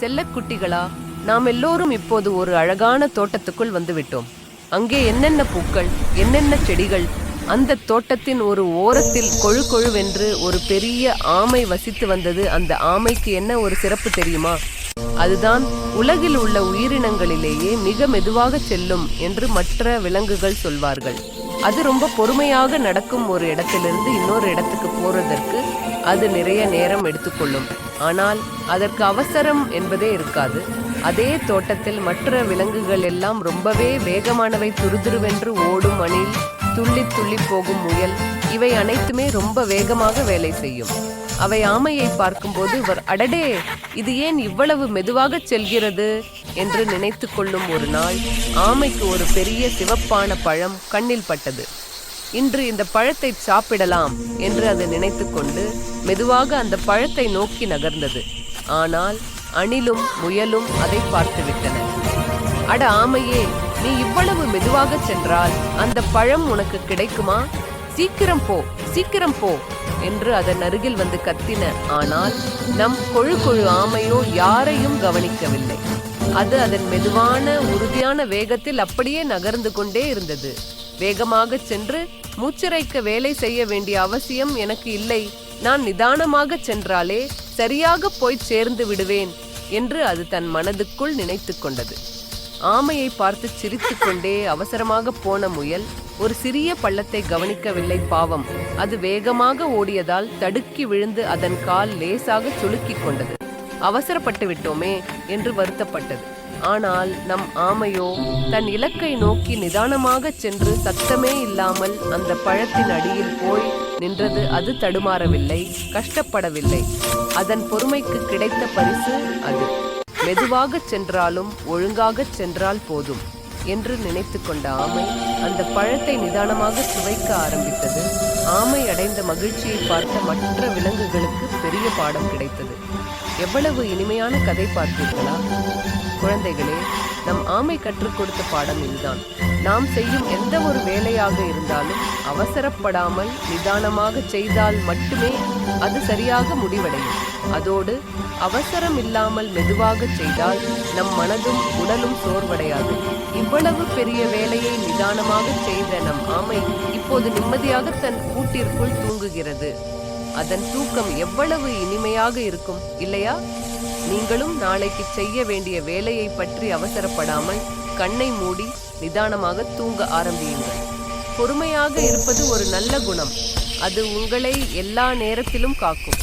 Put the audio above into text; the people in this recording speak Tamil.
செல்லக்குட்டிகளா நாம் எல்லோரும் இப்போது ஒரு அழகான தோட்டத்துக்குள் வந்துவிட்டோம். அங்கே என்னென்ன பூக்கள் என்னென்ன செடிகள் அந்த தோட்டத்தின் ஒரு ஓரத்தில் கொழு கொழுவென்று ஒரு பெரிய ஆமை வசித்து வந்தது. அந்த ஆமைக்கு என்ன ஒரு சிறப்பு தெரியுமா? அதுதான் உலகில் உள்ள உயிரினங்களிலேயே மிக மெதுவாக செல்லும் என்று மற்ற விலங்குகள் சொல்வார்கள். அது ரொம்ப பொறுமையாக நடக்கும் ஒரு இடத்திலிருந்து இன்னொரு இடத்துக்கு போறதற்கு அது நிறைய நேரம் எடுத்துக்கொள்ளும். ஆனால் அதற்கு அவசரம் என்பதே இருக்காது. அதே தோட்டத்தில் மற்ற விலங்குகள் எல்லாம் ரொம்பவே வேகமானவை துருதுருவென்று ஓடும் அணில் துள்ளி துள்ளி போகும் முயல் இவை அனைத்துமே ரொம்ப வேகமாக வேலை செய்யும். அவை ஆமையை பார்க்கும்போது இவர் அடடே இது ஏன் இவ்வளவு மெதுவாக செல்கிறது? என்று நினைத்து கொள்ளும் ஒரு நாள் ஆமைக்கு ஒரு பெரிய சிவப்பான பழம் கண்ணில் பட்டது. இன்று இந்த பழத்தை சாப்பிடலாம் என்று அது நினைத்துக்கொண்டு மெதுவாக அந்த பழத்தை நோக்கி நகர்ந்தது. ஆனால் அணிலும் முயலும் அதை பார்த்துவிட்டன. அட ஆமையே நீ இவ்வளவு மெதுவாக சென்றால் அந்த பழம் உனக்கு கிடைக்குமா? சீக்கிரம் போ சீக்கிரம் போ என்று அதன் அருகில் வந்து கத்தின. ஆனால் நம் கொழு கொழு ஆமையோ யாரையும் கவனிக்கவில்லை. அது அதன் மெதுவான உறுதியான வேகத்தில் அப்படியே நகர்ந்து கொண்டே இருந்தது. வேகமாக சென்று மூச்சிறைக்க வேலை செய்ய வேண்டிய அவசியம் எனக்கு இல்லை. நான் நிதானமாக சென்றாலே சரியாக போய் சேர்ந்து விடுவேன் என்று அது தன் மனதுக்குள் நினைத்து கொண்டது. ஆமையை பார்த்து சிரித்துக்கொண்டே அவசரமாக போன முயல் ஒரு சிறிய பள்ளத்தை கவனிக்கவில்லை பாவம். அது வேகமாக ஓடியதால் தடுக்கி விழுந்து அதன் கால் லேசாக சுளுக்கிக் கொண்டது. அவசரப்பட்டு விட்டோமே என்று வருத்தப்பட்டது. ஆனால் நம் ஆமையோ தன் இலக்கை நோக்கி நிதானமாக சென்று சத்தமே இல்லாமல் அந்த பழத்தின் அடியில் போய் நின்றது அது தடுமாறவில்லை கஷ்டப்படவில்லை. அதன் பொறுமைக்கு கிடைத்த பரிசு அது. மெதுவாக சென்றாலும் ஒழுங்காக சென்றால் போதும். என்று நினைத்து கொண்ட ஆமை அந்த பழத்தை நிதானமாக சுவைக்க ஆரம்பித்தது. ஆமை அடைந்த மகிழ்ச்சியை பார்த்த மற்ற விலங்குகளுக்கு பெரிய பாடம் கிடைத்தது. எவ்வளவு இனிமையான கதை பார்த்தீர்களா? குழந்தைகளே நம் ஆமை கற்றுக் கொடுத்த பாடம் இதுதான். நாம் செய்யும் எந்த ஒரு வேலையாக இருந்தாலும் அவசரப்படாமல் நிதானமாக செய்தால் மட்டுமே அது சரியாக முடிவடையும். அதோடு அவசரம் இல்லாமல் மெதுவாக செய்தால் நம் மனதும் உடலும் சோர்வடையாது. இவ்வளவு பெரிய வேலையை நிதானமாக செய்த நம் ஆமை இப்போது நிம்மதியாக தன் கூட்டிற்குள் தூங்குகிறது. அதன் தூக்கம் எவ்வளவு இனிமையாக இருக்கும் இல்லையா? நீங்களும் நாளைக்கு செய்ய வேண்டிய வேலையை பற்றி அவசரப்படாமல் கண்ணை மூடி நிதானமாக தூங்க ஆரம்பியுங்கள். பொறுமையாக இருப்பது ஒரு நல்ல குணம். அது உங்களை எல்லா நேரத்திலும் காக்கும்.